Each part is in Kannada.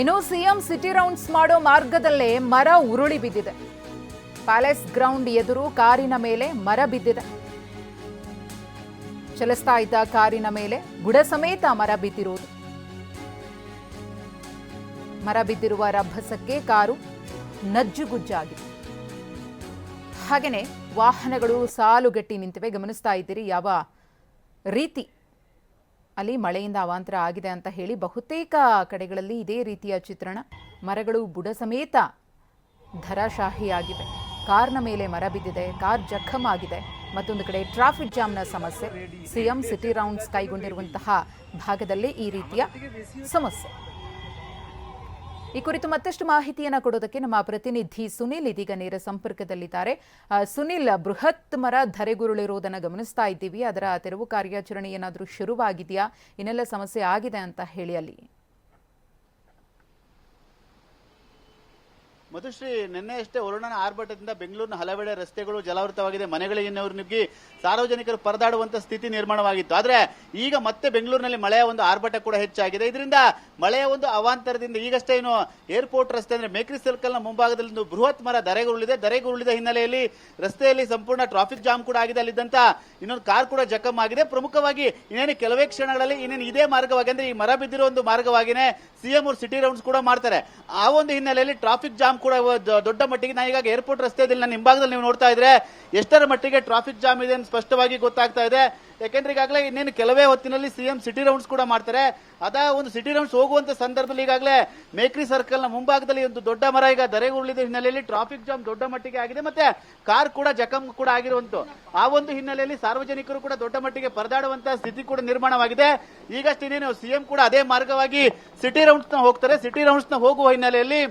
ಇನ್ನು ಸಿಎಂ ಸಿಟಿ ರೌಂಡ್ಸ್ ಮಾಡೋ ಮಾರ್ಗದಲ್ಲೇ ಮರ ಉರುಳಿ ಬಿದ್ದಿದೆ. ಪ್ಯಾಲೇಸ್ ಗ್ರೌಂಡ್ ಎದುರು ಕಾರಿನ ಮೇಲೆ ಮರ ಬಿದ್ದಿದೆ. ಚಲಿಸ್ತಾ ಇದ್ದ ಕಾರಿನ ಮೇಲೆ ಬುಡ ಸಮೇತ ಮರ ಬಿದ್ದಿರುವುದು. ಮರ ಬಿದ್ದಿರುವ ರಭಸಕ್ಕೆ ಕಾರು ನಜ್ಜುಗುಜ್ಜಾಗಿದೆ. ಹಾಗೆಯೇ ವಾಹನಗಳು ಸಾಲುಗಟ್ಟಿ ನಿಂತಿವೆ. ಗಮನಿಸ್ತಾ ಇದ್ದೀರಿ, ಯಾವ ರೀತಿ ಅಲ್ಲಿ ಮಳೆಯಿಂದ ಅವಾಂತರ ಆಗಿದೆ ಅಂತ ಹೇಳಿ ಬಹುತೇಕ ಕಡೆಗಳಲ್ಲಿ ಇದೇ ರೀತಿಯ ಚಿತ್ರಣ. ಮರಗಳು ಬುಡ ಸಮೇತ ಧರಾಶಾಹಿಯಾಗಿವೆ. ಕಾರ್ನ ಮೇಲೆ ಮರ ಬಿದ್ದಿದೆ, ಕಾರ್ ಜಖಮ್ ಆಗಿದೆ. ಮತ್ತೊಂದು ಕಡೆ ಟ್ರಾಫಿಕ್ ಜಾಮ್ನ ಸಮಸ್ಯೆ. ಸಿಎಂ ಸಿಟಿ ರೌಂಡ್ಸ್ ಕೈಗೊಂಡಿರುವಂತಹ ಭಾಗದಲ್ಲಿ ಈ ರೀತಿಯ ಸಮಸ್ಯೆ. ಈ ಕುರಿತು ಮತ್ತಷ್ಟು ಮಾಹಿತಿಯನ್ನು ಕೊಡೋದಕ್ಕೆ ನಮ್ಮ ಪ್ರತಿನಿಧಿ ಸುನಿಲ್ ಇದೀಗ ನೇರ ಸಂಪರ್ಕದಲ್ಲಿದ್ದಾರೆ. ಸುನಿಲ್, ಬೃಹತ್ ಮರ ಧರೆಗುರುಳಿರುವುದನ್ನು ಗಮನಿಸ್ತಾ ಇದ್ದೀವಿ. ಅದರ ತೆರವು ಕಾರ್ಯಾಚರಣೆ ಏನಾದರೂ ಶುರುವಾಗಿದೆಯಾ? ಇನ್ನೆಲ್ಲ ಸಮಸ್ಯೆ ಆಗಿದೆ ಅಂತ ಹೇಳಿ ಅಲ್ಲಿ. ಮಧುಶ್ರೀ ನಿನ್ನೆ ಅಷ್ಟೇ ವರುಣನ ಆರ್ಭಟದಿಂದ ಬೆಂಗಳೂರಿನ ಹಲವೆಡೆ ರಸ್ತೆಗಳು ಜಲಾವೃತವಾಗಿದೆ ಮನೆಗಳಿಗೆ ಇನ್ನವರು ನುಗ್ಗಿ ಸಾರ್ವಜನಿಕರು ಪರದಾಡುವಂತ ಸ್ಥಿತಿ ನಿರ್ಮಾಣವಾಗಿತ್ತು. ಆದ್ರೆ ಈಗ ಮತ್ತೆ ಬೆಂಗಳೂರಿನಲ್ಲಿ ಮಳೆಯ ಒಂದು ಆರ್ಭಟ ಕೂಡ ಹೆಚ್ಚಾಗಿದೆ. ಇದರಿಂದ ಮಳೆಯ ಒಂದು ಅವಾಂತರದಿಂದ ಈಗಷ್ಟೇ ಏನು ಏರ್ಪೋರ್ಟ್ ರಸ್ತೆ ಅಂದ್ರೆ ಮೇಕ್ರಿ ಸರ್ಕಲ್ನ ಮುಂಭಾಗದಲ್ಲಿ ಒಂದು ಬೃಹತ್ ಮರ ಧರೆಗುರುಳಿದೆ. ಧರೆಗುರುಳಿದ ಹಿನ್ನೆಲೆಯಲ್ಲಿ ರಸ್ತೆಯಲ್ಲಿ ಸಂಪೂರ್ಣ ಟ್ರಾಫಿಕ್ ಜಾಮ್ ಕೂಡ ಆಗಿದೆ. ಅಲ್ಲಿದ್ದಂತ ಇನ್ನೊಂದು ಕಾರ್ ಕೂಡ ಜಖಮ್ ಆಗಿದೆ. ಪ್ರಮುಖವಾಗಿ ಇನ್ನೇನು ಕೆಲವೇ ಕ್ಷಣಗಳಲ್ಲಿ ಇನ್ನೇನು ಇದೇ ಮಾರ್ಗವಾಗಿ ಅಂದ್ರೆ ಈ ಮರ ಬಿದ್ದಿರೋ ಒಂದು ಮಾರ್ಗವಾಗಿನೇ ಸಿಎಂ ಅವರು ಸಿಟಿ ರೌಂಡ್ಸ್ ಕೂಡ ಮಾಡ್ತಾರೆ. ಆ ಒಂದು ಹಿನ್ನೆಲೆಯಲ್ಲಿ ಟ್ರಾಫಿಕ್ ಜಾಮ್ ಕೂಡ ದೊಡ್ಡ ಮಟ್ಟಿಗೆ ನಾನು ಈಗಾಗ ಏರ್ಪೋರ್ಟ್ ರಸ್ತೆಯಲ್ಲಿ ನನ್ನ ಹಿಂಭಾಗದಲ್ಲಿ ನೀವು ನೋಡ್ತಾ ಇದ್ರೆ ಎಷ್ಟರ ಮಟ್ಟಿಗೆ ಟ್ರಾಫಿಕ್ ಜಾಮ್ ಇದೆ ಅಂತ ಸ್ಪಷ್ಟವಾಗಿ ಗೊತ್ತಾಗ್ತಾ ಇದೆ. ಯಾಕೆಂದ್ರೆ ಈಗಾಗಲೇ ಇನ್ನೇನು ಕೆಲವೇ ಹೊತ್ತಿನಲ್ಲಿ ಸಿಎಂ ಸಿಟಿ ರೌಂಡ್ಸ್ ಕೂಡ ಮಾಡ್ತಾರೆ. ಅದ ಒಂದು ಸಿಟಿ ರೌಂಡ್ಸ್ ಹೋಗುವಂತ ಸಂದರ್ಭದಲ್ಲಿ ಈಗಾಗಲೇ ಮೇಕ್ರಿ ಸರ್ಕಲ್ನ ಮುಂಭಾಗದಲ್ಲಿ ಒಂದು ದೊಡ್ಡ ಮರ ಈಗ ಧರೆಗುರುಳಿದ ಹಿನ್ನೆಲೆಯಲ್ಲಿ ಟ್ರಾಫಿಕ್ ಜಾಮ್ ದೊಡ್ಡ ಮಟ್ಟಿಗೆ ಆಗಿದೆ ಮತ್ತೆ ಕಾರ್ ಕೂಡ ಜಖಂ ಕೂಡ ಆಗಿರುವಂತ. ಆ ಒಂದು ಹಿನ್ನೆಲೆಯಲ್ಲಿ ಸಾರ್ವಜನಿಕರು ಕೂಡ ದೊಡ್ಡ ಮಟ್ಟಿಗೆ ಪರದಾಡುವಂತಹ ಸ್ಥಿತಿ ಕೂಡ ನಿರ್ಮಾಣವಾಗಿದೆ. ಈಗಷ್ಟೇ ಇನ್ನೇನು ಸಿಎಂ ಕೂಡ ಅದೇ ಮಾರ್ಗವಾಗಿ ಸಿಟಿ ರೌಂಡ್ಸ್ನ ಹೋಗ್ತಾರೆ. ಸಿಟಿ ರೌಂಡ್ಸ್ನ ಹೋಗುವ ಹಿನ್ನೆಲೆಯಲ್ಲಿ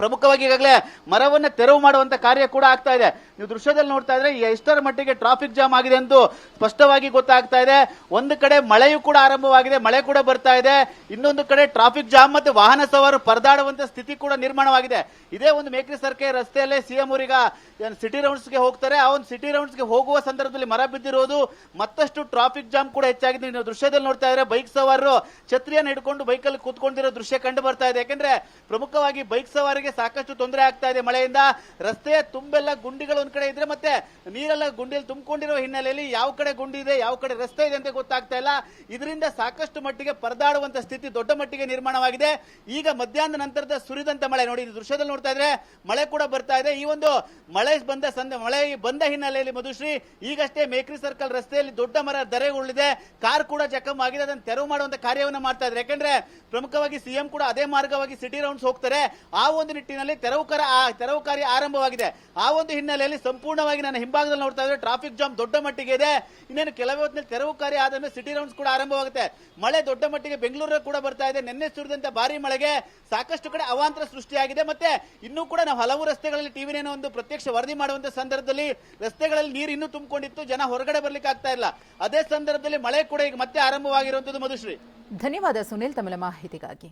ಪ್ರಮುಖವಾಗಿ ಈಗಾಗಲೇ ಮರವನ್ನ ತೆರವು ಮಾಡುವಂತ ಕಾರ್ಯ ಕೂಡ ಆಗ್ತಾ ಇದೆ. ನೀವು ದೃಶ್ಯದಲ್ಲಿ ನೋಡ್ತಾ ಇದ್ರೆ ಎಷ್ಟರ ಮಟ್ಟಿಗೆ ಟ್ರಾಫಿಕ್ ಜಾಮ್ ಆಗಿದೆ ಎಂದು ಸ್ಪಷ್ಟವಾಗಿ ಗೊತ್ತಾಗ್ತಾ ಇದೆ. ಒಂದು ಕಡೆ ಮಳೆಯೂ ಕೂಡ ಆರಂಭವಾಗಿದೆ, ಮಳೆ ಕೂಡ ಬರ್ತಾ ಇದೆ. ಇನ್ನೊಂದು ಕಡೆ ಟ್ರಾಫಿಕ್ ಜಾಮ್ ಮತ್ತೆ ವಾಹನ ಸವಾರರು ಪರದಾಡುವಂತ ಸ್ಥಿತಿ ಕೂಡ ನಿರ್ಮಾಣವಾಗಿದೆ. ಇದೇ ಒಂದು ಮೇಕ್ರಿ ಸರ್ಕೆ ರಸ್ತೆಯಲ್ಲೇ ಸಿಎಂ ಊರಿಗ ಸಿಟಿ ರೌಂಡ್ಸ್ಗೆ ಹೋಗ್ತಾರೆ. ಆ ಒಂದು ಸಿಟಿ ರೌಂಡ್ಸ್ಗೆ ಹೋಗುವ ಸಂದರ್ಭದಲ್ಲಿ ಮರ ಬಿದ್ದಿರೋದು ಮತ್ತಷ್ಟು ಟ್ರಾಫಿಕ್ ಜಾಮ್ ಕೂಡ ಹೆಚ್ಚಾಗಿದೆ. ನೀವು ದೃಶ್ಯದಲ್ಲಿ ನೋಡ್ತಾ ಇದ್ರೆ ಬೈಕ್ ಸವಾರರು ಛತ್ರಿಯನ್ನು ಹಿಡ್ಕೊಂಡು ಬೈಕಲ್ಲಿ ಕೂತ್ಕೊಂಡಿರೋ ದೃಶ್ಯ ಕಂಡು ಬರ್ತಾ ಇದೆ. ಯಾಕಂದ್ರೆ ಪ್ರಮುಖವಾಗಿ ಬೈಕ್ ಸವಾರಿಗೆ ಸಾಕಷ್ಟು ತೊಂದರೆ ಆಗ್ತಾ ಇದೆ ಮಳೆಯಿಂದ. ರಸ್ತೆಯ ತುಂಬೆಲ್ಲ ಗುಂಡಿಗಳು ಒಂದ್ ಕಡೆ ಇದ್ರೆ ಮತ್ತೆ ನೀರೆಲ್ಲ ಗುಂಡಿಯಲ್ಲಿ ತುಂಬಿಕೊಂಡಿರೋ ಹಿನ್ನೆಲೆಯಲ್ಲಿ ಯಾವ ಕಡೆ ಗುಂಡಿ ಇದೆ, ಯಾವ ಕಡೆ ರಸ್ತೆ ಇದೆ ಅಂತ ಗೊತ್ತಾಗ್ತಾ ಇಲ್ಲ. ಇದರಿಂದ ಸಾಕಷ್ಟು ಮಟ್ಟಿಗೆ ಪರದಾಡುವಂತ ಸ್ಥಿತಿ ದೊಡ್ಡ ಮಟ್ಟಿಗೆ ನಿರ್ಮಾಣವಾಗಿದೆ. ಈಗ ಮಧ್ಯಾಹ್ನ ನಂತರದ ಸುರಿದಂತ ಮಳೆ ನೋಡಿ ದೃಶ್ಯದಲ್ಲಿ ನೋಡ್ತಾ ಇದ್ರೆ ಮಳೆ ಕೂಡ ಬರ್ತಾ ಇದೆ. ಈ ಒಂದು ಮಳೆ ಬಂದ ಸಂದ, ಮಳೆ ಬಂದ ಹಿನ್ನೆಲೆಯಲ್ಲಿ ಮಧುಶ್ರೀ, ಈಗಷ್ಟೇ ಮೇಕ್ರಿ ಸರ್ಕಲ್ ರಸ್ತೆಯಲ್ಲಿ ದೊಡ್ಡ ಮರ ಧರೆಗುರುಳಿದೆ. ಕಾರ್ ಕೂಡ ಜಖಮ್ ಆಗಿದೆ. ಅದನ್ನು ತೆರವು ಮಾಡುವಂತ ಕಾರ್ಯವನ್ನು ಮಾಡ್ತಾ ಇದ್ದಾರೆ. ಯಾಕಂದ್ರೆ ಪ್ರಮುಖವಾಗಿ ಸಿಎಂ ಕೂಡ ಅದೇ ಮಾರ್ಗವಾಗಿ ಸಿಟಿ ರೌಂಡ್ಸ್ ಹೋಗ್ತಾರೆ. ಆ ಒಂದು ನಿಟ್ಟಿನಲ್ಲಿ ತೆರವು ಕರ ತೆರವು ಕಾರ್ಯ ಆರಂಭವಾಗಿದೆ. ಆ ಒಂದು ಹಿನ್ನೆಲೆಯಲ್ಲಿ ಸಂಪೂರ್ಣವಾಗಿ ನಾನು ಹಿಂಭಾಗದಲ್ಲಿ ನೋಡ್ತಾ ಇದ್ರೆ ಟ್ರಾಫಿಕ್ ಜಾಮ್ ದೊಡ್ಡ ಮಟ್ಟಿಗೆ ಇದೆ. ಇನ್ನೇನು ಕೆಲವೇ ಹೊತ್ತಿನಲ್ಲಿ ತೆರವು ಕಾರ್ಯ ಆದ್ಮೇಲೆ ಸಿಟಿ ರೌಂಡ್ಸ್ ಕೂಡ ಆರಂಭವಾಗುತ್ತೆ. ಮಳೆ ದೊಡ್ಡ ಮಟ್ಟಿಗೆ ಬೆಂಗಳೂರಿಗೆ ಕೂಡ ಬರ್ತಾ ಇದೆ. ನಿನ್ನೆ ಸುರಿದಂತ ಭಾರಿ ಮಳೆಗೆ ಸಾಕಷ್ಟು ಕಡೆ ಅವಾಂತರ ಸೃಷ್ಟಿಯಾಗಿದೆ. ಮತ್ತೆ ಇನ್ನೂ ಕೂಡ ನಾವು ಹಲವು ರಸ್ತೆಗಳಲ್ಲಿ ಟಿವಿನೇನೋ ಒಂದು ಪ್ರತ್ಯಕ್ಷ ವರದಿ ಮಾಡುವಂತ ಸಂದರ್ಭದಲ್ಲಿ ರಸ್ತೆಗಳಲ್ಲಿ ನೀರು ಇನ್ನೂ ತುಂಬಿಕೊಂಡಿತ್ತು. ಜನ ಹೊರಗಡೆ ಬರ್ಲಿಕ್ಕೆ ಆಗ್ತಾ ಇಲ್ಲ. ಅದೇ ಸಂದರ್ಭದಲ್ಲಿ ಮಳೆ ಕೂಡ ಈಗ ಮತ್ತೆ ಆರಂಭವಾಗಿರುವಂತದ್ದು ಮಧುಶ್ರೀ. ಧನ್ಯವಾದ ಸುನಿಲ್ ತಮಿಳ ಮಾಹಿತಿಗಾಗಿ.